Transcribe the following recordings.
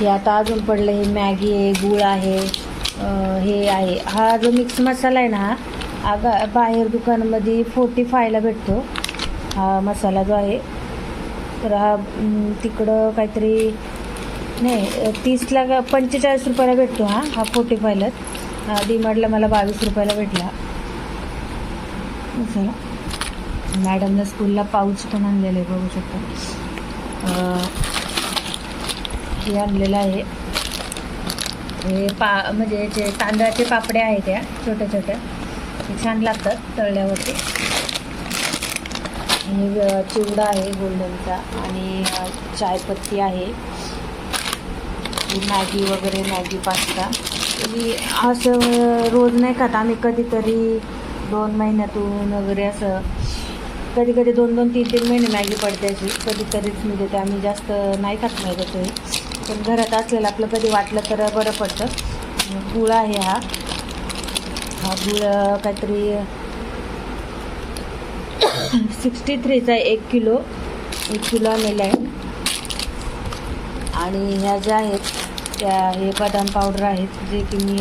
हे आता अजून पडलं हे मॅगी आहे गुळ आहे हे आहे. हा जो मिक्स मसाला आहे ना हा आगा बाहेर दुकानामध्ये फोर्टी फायला भेटतो. हा मसाला जो आहे तर हा तिकडं काहीतरी नाही तीसला का पंचेचाळीस रुपयाला भेटतो हा हा फोर्टी फायलाच हा डीमार्टला मला बावीस रुपयाला भेटला. मसाला मॅडमला स्कूलला पाऊच पण आणलेलं आहे बघू शकता. हे आणलेलं आहे. हे पा म्हणजे जे तांदळाचे पापड्या आहेत त्या छोट्या छोट्या ते छान लागतात तळल्यावरती. आणि चिवडा आहे गोल्डनचा आणि चायपत्ती आहे. मॅगी वगैरे मॅगी पास्ता. मी असं रोज नाही खात आम्ही कधीतरी दोन महिन्यातून वगैरे असं कधी कधी दोन दोन तीन तीन महिने मॅगी पडते अशी. कधीतरीच म्हणजे ते आम्ही जास्त नाही खात नाही त्याचं पण घरात असलेलं आपलं कधी वाटलं तर बरं पडतं. गुळ आहे हा. हा गुळ काहीतरी सिक्स्टी थ्रीचा एक किलो. एक किलो आलेला आहे. आणि ह्या ज्या आहेत त्या हे बदाम पावडर आहेत जे की मी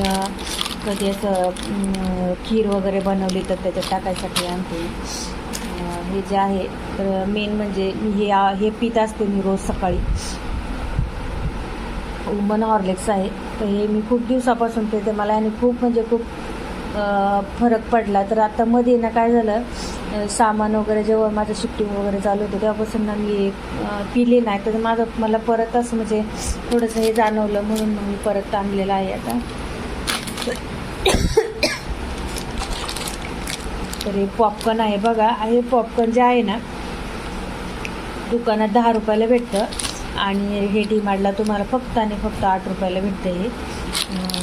कधी असं खीर वगैरे बनवली तर त्याच्यात टाकायसाठी आणते. हे जे आहे तर मेन म्हणजे हे हे पित असते मी रोज सकाळी. उमन हॉर्लिक्स आहे. तर हे मी खूप दिवसापासून पिते. मला आणि खूप म्हणजे खूप फरक पडला. तर आता मध्ये ना काय झालं सामान वगैरे जेव्हा माझं शिफ्टिंग वगैरे चालू होतं तेव्हापासून ना मी पिले नाही. तर माझं मला परत असं म्हणजे थोडंसं हे जाणवलं म्हणून मग मी परत आणलेलं आहे आता. तर हे पॉपकॉर्न आहे बघा. हे पॉपकॉर्न जे आहे ना दुकानात दहा रुपयाला भेटतं. आणि हे डीमार्टला तुम्हाला फक्त आणि फक्त आठ रुपयाला भेटतं हे.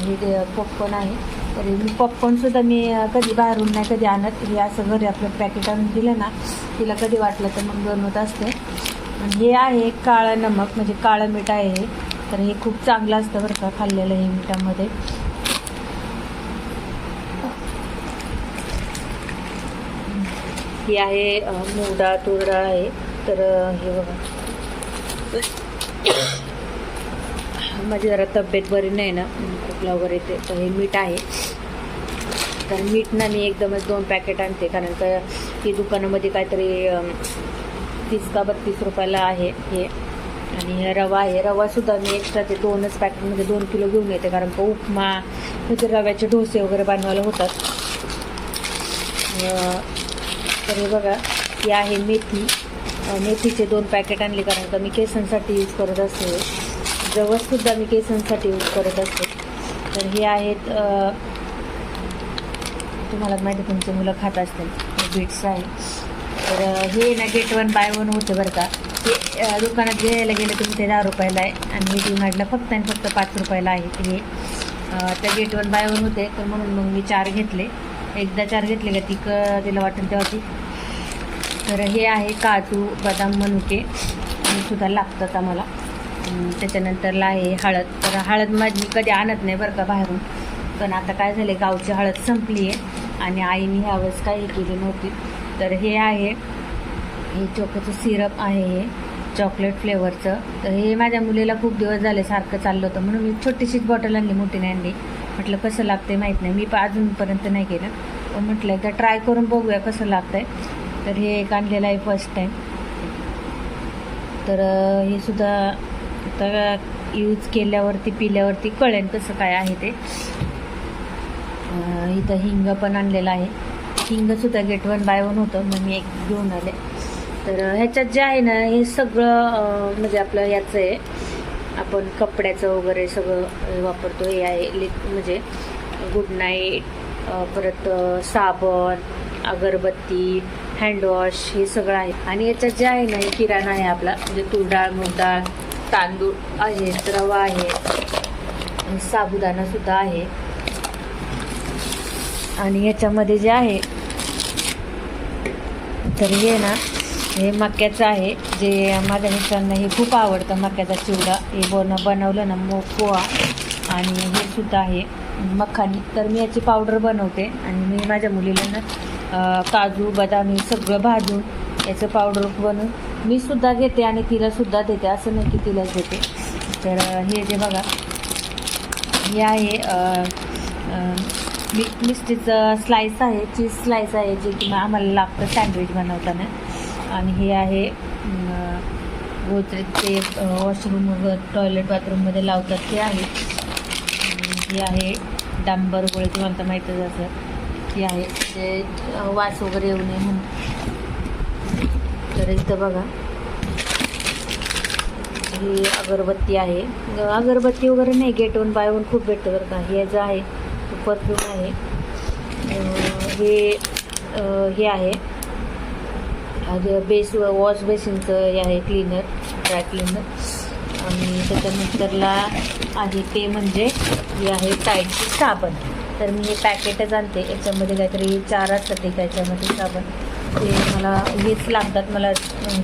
हे पॉपकॉर्न आहे तर मी पॉपकॉर्नसुद्धा मी कधी बाहेरून नाही कधी आणत. हे असं घरी आपलं पॅकेट आणून दिलं ना तिला कधी वाटलं तर मग बनवत असते. हे आहे काळं नमक म्हणजे काळं मीठ आहे हे. तर हे खूप चांगलं असतं बरं का खाल्लेलं हे मिठामध्ये. ही आहे अं, मूग डाळ तूर डाळ आहे. तर हे बघा. माझी जरा तब्येत बरी नाही ना. खोकला वगैरे येते. तर हे मीठ आहे. तर मीठ ना मी एकदमच दोन पॅकेट आणते. कारण का ती दुकानामध्ये काहीतरी तीस का बत्तीस रुपयाला आहे हे. आणि हे रवा आहे. रवासुद्धा मी एक्स्ट्रा ते दोनच पॅकेटमध्ये दोन किलो घेऊन येते. कारण का उपमा म्हणजे रव्याचे डोसे वगैरे बनवायला होतात. तर हे बघा ही आहे मेथी. मेथीचे दोन पॅकेट आणले कारण का मी केसांसाठी यूज करत असते. जवससुद्धा मी केसांसाठी यूज करत असते. तर हे आहेत तुम्हाला माहिती आहे, तुमचे मुलं खात असतील. बीट्स आहे. तर हे ना गेट वन बाय वन होते बरं का. हे दुकानात घ्यायला गेलं तुम्ही ते दहा रुपयाला आहे आणि हे डीमार्टला फक्त आणि फक्त पाच रुपयाला आहे हे त्या गेट वन बाय वन होते. तर म्हणून मग मी चार घेतले. एकदा चार घेतले का ती क तिला वाटेल तेव्हा ती तर हे आहे काजू बदाम मनुके. सुद्धा लागतात आम्हाला. त्याच्यानंतरला आहे हळद. तर हळद माझी कधी आणत नाही बरं का बाहेरून. पण आता काय झाले गावची हळद संपली आहे आणि आईने ह्यावेळेस काही केली नव्हती. तर हे आहे हे चोकोचं सिरप आहे हे चॉकलेट फ्लेवरचं. तर हे माझ्या मुलीला खूप दिवस झाले सारखं चाललं होतं. म्हणून मी छोटीशीच बॉटल आणली मोठी नाही आणली. म्हटलं कसं लागते माहीत नाही. मी पण अजूनपर्यंत नाही केलं. पण म्हटलं एकदा ट्राय करून बघूया कसं लागतंय. तर हे एक आणलेलं आहे फर्स्ट टाईम तर हे सुद्धा आता यूज केल्यावरती पिल्यावरती कळेल कसं काय आहे ते. इथं हिंग पण आणलेलं आहे. हिंगसुद्धा गेट वन बाय वन होतं मग मी एक घेऊन आले. तर ह्याच्यात जे आहे ना हे सगळं म्हणजे आपलं याचं आहे. आपण कपड्याचं वगैरे सगळं वापरतो. हे आहे लिक म्हणजे गुड नाईट परत साबण अगरबत्ती हँडवॉश हे सगळं आहे. आणि याच्यात जे आहे ना हे किराणा आहे आपला. म्हणजे तूर डाळ मूग डाळ तांदूळ आहे रवा आहे. आणि साबुदाणा सुद्धा आहे. आणि याच्यामध्ये जे आहे तर हे ना हे मक्याचं आहे. जे माझ्या मित्रांना हे खूप आवडतं मक्याचा चिवडा. हे बन बनवलं ना मो पोहा. आणि हे सुद्धा आहे. मखानी. तर मी याची पावडर बनवते. आणि मी माझ्या मुलीला ना काजू बदामी सगळं भाजून याचं पावडर बनवून मी सुद्धा घेते आणि तिला सुद्धा देते. असं नाही की तिलाच देते. तर हे जे बघा हे आहे मिस्टीचं स्लाईस आहे चीज स्लाईस आहे जे की आम्हाला लागतं सँडविच बनवताना. आणि हे आहे अं, गोदरेजचे वॉशरूम टॉयलेट बाथरूममध्ये लावतात. ते आहे. हे आहे डांबर गोळे तुम्हाला तर माहीतच असं हे आहे. ते वास वगैरे येऊ नये म्हणून. तर इथं बघा. ही अगरबत्ती आहे. अगरबत्ती वगैरे नाही गेट वन बाय वन खूप भेटतं बरं का. हे जे आहे परफ्यूम आहे. हे हे आहे. बेस वॉश बेसिनचं हे आहे क्लीनर ड्राय क्लीनर. आणि त्याच्यानंतरला आहे ते म्हणजे हे आहे टाईटची साबण. तर मी हे पॅकेटच आणते. याच्यामध्ये काहीतरी चार असतात ते याच्यामध्ये साबण. ते मला हेच लागतात. मला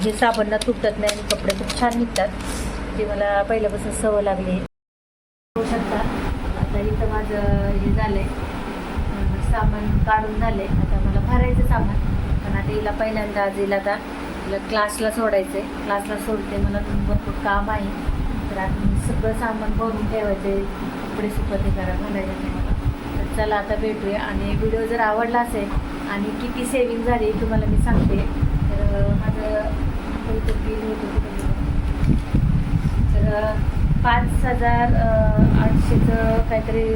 हे साबण ना तुटत नाही आणि कपडे खूप छान निघतात. ते मला पहिल्यापासून सवय लागली. होऊ शकता. आता इथं माझं हे झालं आहे सामान काढून झाले आता मला भरायचं सामान पण आता हिला पहिल्यांदा आज हिला आता हिला क्लासला सोडायचं आहे क्लासला सोडते मला भरपूर काम आहे. तर आता सगळं सामान भरून ठेवायचं आहे कपडे सुपते करा घालायचे मला. चला आता भेटूया. आणि व्हिडिओ जर आवडला असेल आणि किती सेविंग झाली तुम्हाला मी सांगते. तर माझं बिल होतं तर पाच हजार आठशेचं काहीतरी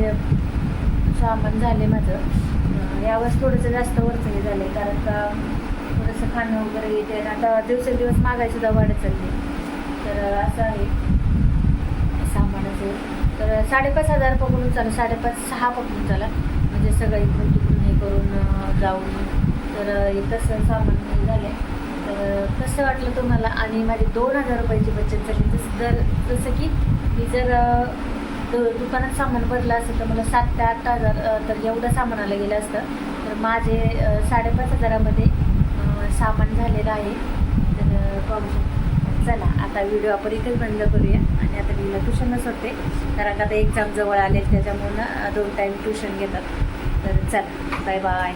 सामान झाले माझं. अं, यावेळेस थोडंसं जास्त वरचणी झालं आहे कारण का थोडंसं खाणं वगैरे येते आणि आता दिवसेंदिवस मागायसुद्धा वाढत चालली तर असं आहे. सामानाचं. तर साडेपाच हजार पकडून चालू साडेपाच सहा पकडून चाला. म्हणजे सगळं इकडून तिकडून हे करून जाऊन. तर हे तसं सामान झालं तर कसं वाटलं तुम्हाला? आणि माझी दोन हजार रुपयाची बचत झाली. जसं दर जसं की मी जर दु- दुकानात सामान भरलं असतं तर मला सात ते आठ हजार तर एवढं सामानाला गेलं असतं. तर माझे साडेपाच हजारामध्ये सामान झालेलं आहे. तर पाहू शकतो. चला आता व्हिडिओ आपण इथेच बंद करूया. आणि आता मी ट्युशनच होते कारण आता एक्झाम जवळ आले त्याच्यामुळं दोन टाईम ट्युशन घेतात. तर चला बाय बाय